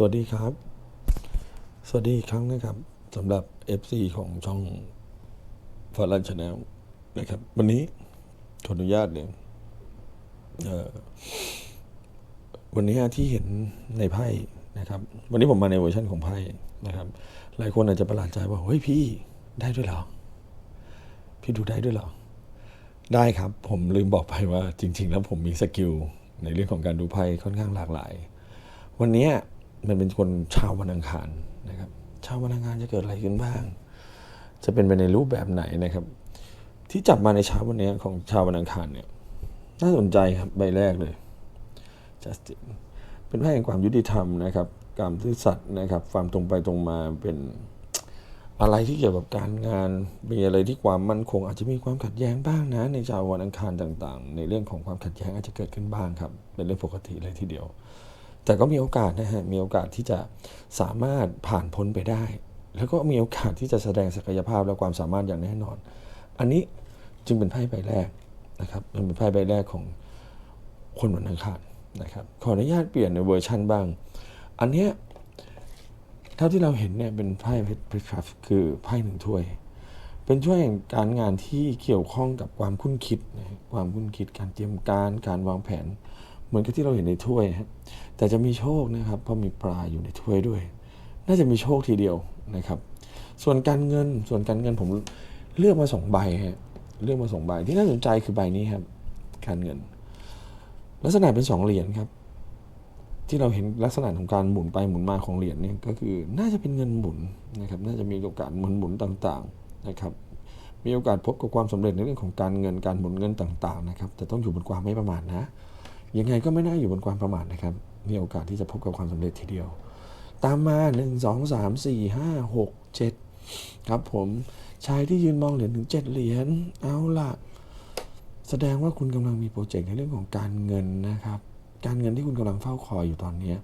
สวัสดีครับ สวัสดีอีกครั้งนะครับสำหรับ FC ของช่องฟารันชาแนลนะครับ วันนี้ขออนุญาตเนี่ยวันนี้ที่เห็นในไพ่นะครับ วันนี้ผมมาในเวอร์ชันของไพ่นะครับ หลายคนอาจจะประหลาดใจว่า เฮ้ยพี่ได้ด้วยเหรอ พี่ดูได้ด้วยเหรอ ได้ครับ ผมลืมบอกไปว่าจริง ๆ แล้วผมมีสกิลในเรื่องของการดูไพ่ค่อนข้างหลากหลายวันนี้ มันเป็นคนชาววันอังคารนะครับชาววันอังคารจะเกิดอะไรขึ้นบ้าง จะเป็นไปในรูปแบบไหนนะครับ ที่จับมาในเช้าวันนี้ของชาววันอังคารเนี่ยน่าสนใจครับใบแรกเลย Justin เป็นไพ่แห่งความยุติธรรมนะครับการซื่อสัตย์นะครับ ความตรงไปตรงมาเป็นอะไรที่เกี่ยวกับการงาน มีอะไรที่ความมั่นคง อาจจะมีความขัดแย้งบ้างนะ ในชาววันอังคารต่างๆ ในเรื่องของความขัดแย้งอาจจะเกิดขึ้นบ้างครับ เป็นเรื่องปกติเลยทีเดียว แต่ก็มีโอกาสนะฮะ มีโอกาสที่จะสามารถผ่านพ้นไปได้ แล้วก็มีโอกาสที่จะแสดงศักยภาพและความสามารถอย่างแน่นอน อันนี้จึงเป็นไพ่ใบแรกนะครับเป็นไพ่ใบแรกของคนวันอังคารนะครับ ขออนุญาตเปลี่ยนในเวอร์ชันบ้าง อันเนี้ยเท่าที่เราเห็นเนี่ยเป็นไพ่เพชรครับคือไพ่หนึ่งถ้วย เป็นช่วยแห่งการงานที่เกี่ยวข้องกับความคุ้นคิดนะความคุ้นคิดการเตรียมการการวางแผน เหมือนกับที่เราเห็นในถ้วยฮะแต่จะมีโชคนะครับเพราะมีปลาอยู่ในถ้วยด้วย น่าจะมีโชคทีเดียวนะครับ ส่วนการเงินส่วนการเงินผมเลือกมาสองใบฮะเลือกมาสองใบที่น่าสนใจคือใบนี้ครับ การเงิน ลักษณะเป็นสองเหรียญครับ ที่เราเห็นลักษณะของการหมุนไปหมุนมาของเหรียญเนี่ยก็คือน่าจะเป็นเงินหมุนนะครับ น่าจะมีโอกาสหมุนหมุนต่างๆนะครับมีโอกาสพบกับความสำเร็จในเรื่องของการเงินการหมุนเงินต่างๆนะครับ แต่ต้องอยู่บนความไม่ประมาทนะ ยังไงก็ไม่น่าอยู่บนความประมาทนะครับ มีโอกาสที่จะพบกับความสำเร็จทีเดียว ตามมา 1 2 3 4 5 6 7 ครับผมชายที่ยืนมองเหรียญถึง 7 เหรียญเอาล่ะ แสดงว่าคุณกำลังมีโปรเจกต์ในเรื่องของการเงินนะครับ การเงินที่คุณกำลังเฝ้าคอยอยู่ตอนนี้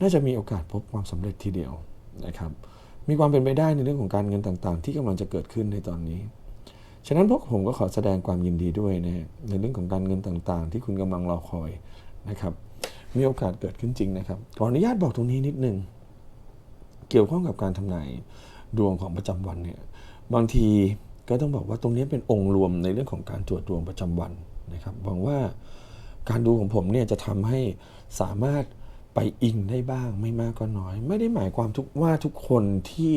น่าจะมีโอกาสพบความสำเร็จทีเดียวนะครับ มีความเป็นไปได้ในเรื่องของการเงินต่างๆ ที่กำลังจะเกิดขึ้นในตอนนี้ ฉะนั้นพวกผมก็ขอแสดงความยินดีด้วยนะฮะในเรื่องของการเงินต่างๆ ที่คุณกำลังรอคอยนะครับ มีโอกาสเกิดขึ้นจริงนะครับขออนุญาตบอกตรงนี้นิดนึงเกี่ยวข้องกับการทำนายดวงของประจำวันเนี่ยบางทีก็ต้องบอกว่าตรงนี้เป็นองค์รวมในเรื่องของการตรวจดวงประจำวันนะครับหวังว่าการดูของผมเนี่ยจะทำให้สามารถไปอิงได้บ้างไม่มากก็น้อย ไม่ได้หมายความทุกว่าทุกคนที่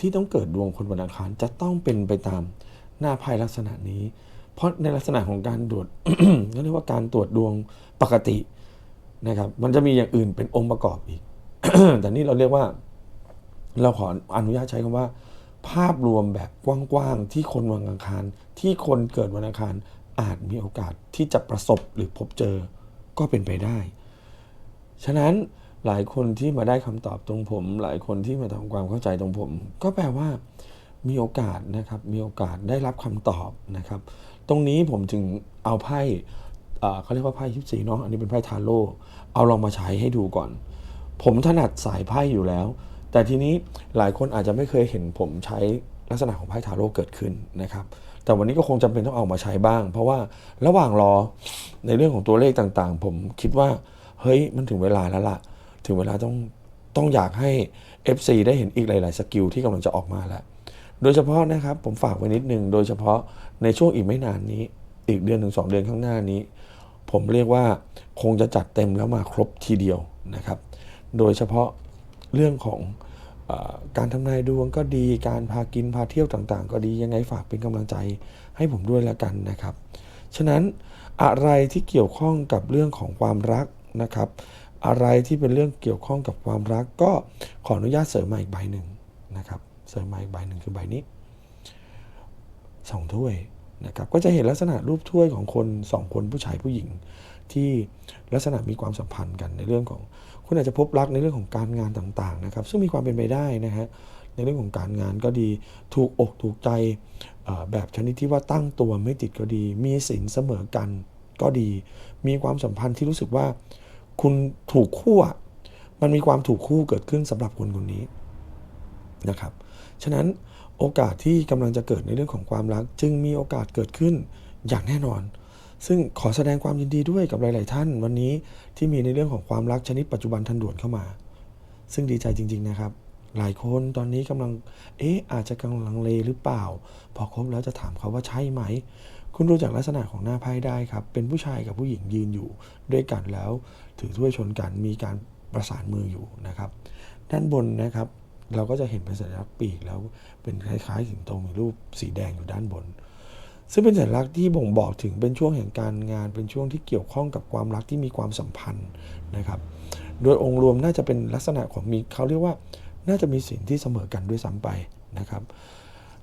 ที่ต้องเกิดดวงคนวันอังคารจะต้องเป็นไปตาม หน้าไพ่ลักษณะนี้ เพราะในลักษณะของการตรวจก็เรียกว่าการตรวจดวงปกตินะครับ มันจะมีอย่างอื่นเป็นองค์ประกอบอีก แต่นี่เราเรียกว่า เราขออนุญาตใช้คำว่า ภาพรวมแบบกว้างๆที่คนวันอังคาร ที่คนเกิดวันอังคารอาจมีโอกาสที่จะประสบหรือพบเจอก็เป็นไปได้ ฉะนั้นหลายคนที่มาได้คำตอบตรงผม หลายคนที่มาทำความเข้าใจตรงผม ก็แปลว่า มีโอกาสนะครับมีโอกาสได้รับคำตอบนะครับ ตรงนี้ผมจึงเอาไพ่เขาเรียกว่าไพ่ยิปซีเนาะอันนี้เป็นไพ่ทาโร่เอาลองมาใช้ให้ดูก่อน ผมถนัดสายไพ่อยู่แล้ว แต่ทีนี้หลายคนอาจจะไม่เคยเห็นผมใช้ลักษณะของไพ่ทาโร่เกิดขึ้นนะครับ แต่วันนี้ก็คงจำเป็นต้องเอามาใช้บ้าง เพราะว่าระหว่างรอในเรื่องของตัวเลขต่างๆ ผมคิดว่าเฮ้ยมันถึงเวลาแล้วล่ะ ถึงเวลาต้องต้องอยากให้ FC ได้เห็นอีกหลาย ๆ สกิลที่กำลังจะออกมาแล้ว โดยเฉพาะนะครับผมฝากไว้นิดนึง โดยเฉพาะในช่วงอีกไม่นานนี้ อีกเดือนถึงสองเดือนข้างหน้านี้ ผมเรียกว่าคงจะจัดเต็มแล้วมาครบทีเดียวนะครับ โดยเฉพาะเรื่องของออการทำนายดวงก็ดี การพากินพาเที่ยวต่างๆ ก็ดียังไงฝากเป็นกำลังใจให้ผมด้วยแล้วกันนะครับ ฉะนั้นอะไรที่เกี่ยวข้องกับเรื่องของความรักนะครับ อะไรที่เป็นเรื่องเกี่ยวข้องกับความรักก็ขออนุญาตเสริมมาอีกใบหนึ่งนะครับ เสริมมาอีกใบหนึ่งคือใบนี้สองถ้วยนะครับก็จะเห็นลักษณะรูปถ้วยของคนสองคนผู้ชายผู้หญิง ที่ลักษณะมีความสัมพันธ์กันในเรื่องของคุณอาจจะพบรักในเรื่องของการงานต่างๆนะครับ ซึ่งมีความเป็นไปได้นะฮะในเรื่องของการงานก็ดีถูกอกถูกใจแบบชนิดที่ว่าตั้งตัวไม่ติดก็ดี มีสินเสมอกันก็ดี มีความสัมพันธ์ที่รู้สึกว่า คุณถูกคู่มันมีความถูกคู่เกิดขึ้นสำหรับคนคนนี้ นะครับ ฉะนั้นโอกาสที่กำลังจะเกิดในเรื่องของความรัก จึงมีโอกาสเกิดขึ้นอย่างแน่นอน ซึ่งขอแสดงความยินดีด้วยกับหลาย ๆ ท่าน วันนี้ที่มีในเรื่องของความรักชนิดปัจจุบันทันด่วนเข้ามา ซึ่งดีใจจริง ๆ นะครับ หลายคนตอนนี้กำลัง เอ๊ะ อาจจะกำลังเลหรือเปล่า พอครบแล้วจะถามเขาว่าใช่ไหม คุณดูจากลักษณะของหน้าไพ่ได้ครับ เป็นผู้ชายกับผู้หญิงยืนอยู่ ด้วยกันแล้ว ถือถ้วยชนกัน มีการประสานมืออยู่นะครับ ด้านบนนะครับ เราก็จะเห็นเป็นสัญลักษณ์ปีกแล้วเป็นคล้ายๆสิงโตมีรูปสีแดงอยู่ด้านบน ซึ่งเป็นสัญลักษณ์ที่บ่งบอกถึงเป็นช่วงแห่งการงาน เป็นช่วงที่เกี่ยวข้องกับความรักที่มีความสัมพันธ์นะครับ โดยองค์รวมน่าจะเป็นลักษณะของมีเขาเรียกว่าน่าจะมีสิ่งที่เสมอกันด้วยซ้ำไปนะครับ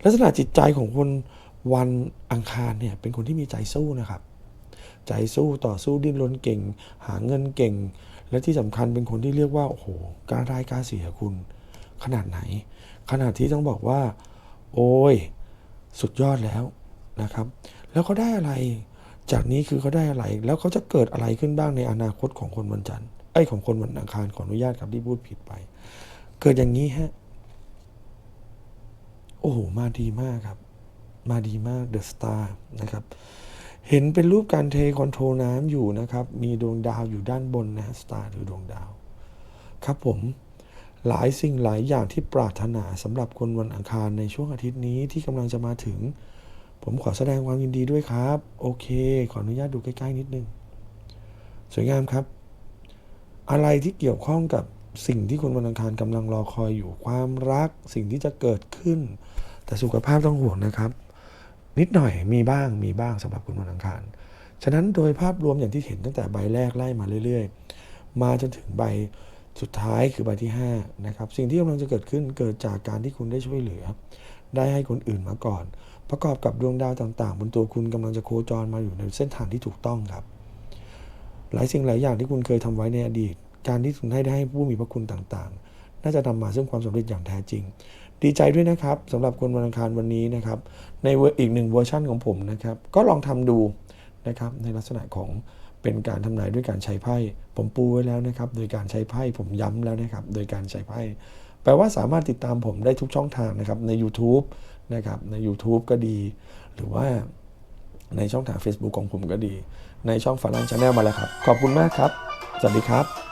ลักษณะจิตใจของคนวันอังคารเนี่ยเป็นคนที่มีใจสู้นะครับ ใจสู้ต่อสู้ดิ้นรนเก่ง หาเงินเก่ง และที่สำคัญเป็นคนที่เรียกว่าโอ้โหกล้าได้กล้าเสียคุณ ขนาดไหน ขนาดที่ต้องบอกว่า โอ้ย สุดยอดแล้วนะครับ แล้วเขาได้อะไร จากนี้คือเขาได้อะไร แล้วเขาจะเกิดอะไรขึ้นบ้างในอนาคตของคนวันจันทร์ไอ้ของคนวันอังคารขออนุญาตครับที่พูดผิดไป เกิดอย่างนี้ฮะโอ้โหมาดีมากครับ มาดีมากเดอะสตาร์นะครับเห็นเป็นรูปการเทคอนโทรลน้ำอยู่นะครับ มีดวงดาวอยู่ด้านบนนะสตาร์หรือดวงดาว ครับผม หลายสิ่งหลายอย่างที่ปรารถนาสำหรับคนวันอังคารในช่วงอาทิตย์นี้ที่กำลังจะมาถึง ผมขอแสดงความยินดีด้วยครับ โอเค ขออนุญาตดูใกล้ๆนิดนึง สวยงามครับ อะไรที่เกี่ยวข้องกับสิ่งที่คนวันอังคารกำลังรอคอยอยู่ความรัก สิ่งที่จะเกิดขึ้น แต่สุขภาพต้องห่วงนะครับ นิดหน่อยมีบ้างมีบ้างสำหรับคนวันอังคาร ฉะนั้นโดยภาพรวมอย่างที่เห็นตั้งแต่ใบแรกไล่มาเรื่อย ๆ มาจนถึงใบ สุดท้ายคือใบที่5นะครับสิ่งที่กำลังจะเกิดขึ้นเกิดจากการที่คุณได้ช่วยเหลือ ได้ให้คนอื่นมาก่อน ประกอบกับดวงดาวต่างๆ บนตัวคุณกำลังจะโคจรมาอยู่ในเส้นทางที่ถูกต้องครับ หลายสิ่งหลายอย่างที่คุณเคยทำไว้ในอดีต การที่คุณให้ได้ให้ผู้มีพระคุณต่างๆ น่าจะนำมาซึ่งความสำเร็จอย่างแท้จริง ดีใจด้วยนะครับสำหรับคนวันอังคารวันนี้นะครับในอีกหนึ่งเวอร์ชั่นของผมนะครับก็ลองทำดูนะครับในลักษณะของ เป็นการทำนายด้วยการใช้ไพ่ ผมปูไว้แล้วนะครับ โดยการใช้ไพ่ผมย้ำแล้วนะครับ โดยการใช้ไพ่ แปลว่าสามารถติดตามผมได้ทุกช่องทางนะครับ ใน YouTube นะครับ ใน YouTube ก็ดี หรือว่าในช่องทาง Facebook ของผมก็ดี ในช่องฝรั่งชาแนลมาแล้วครับ ขอบคุณมากครับ สวัสดีครับ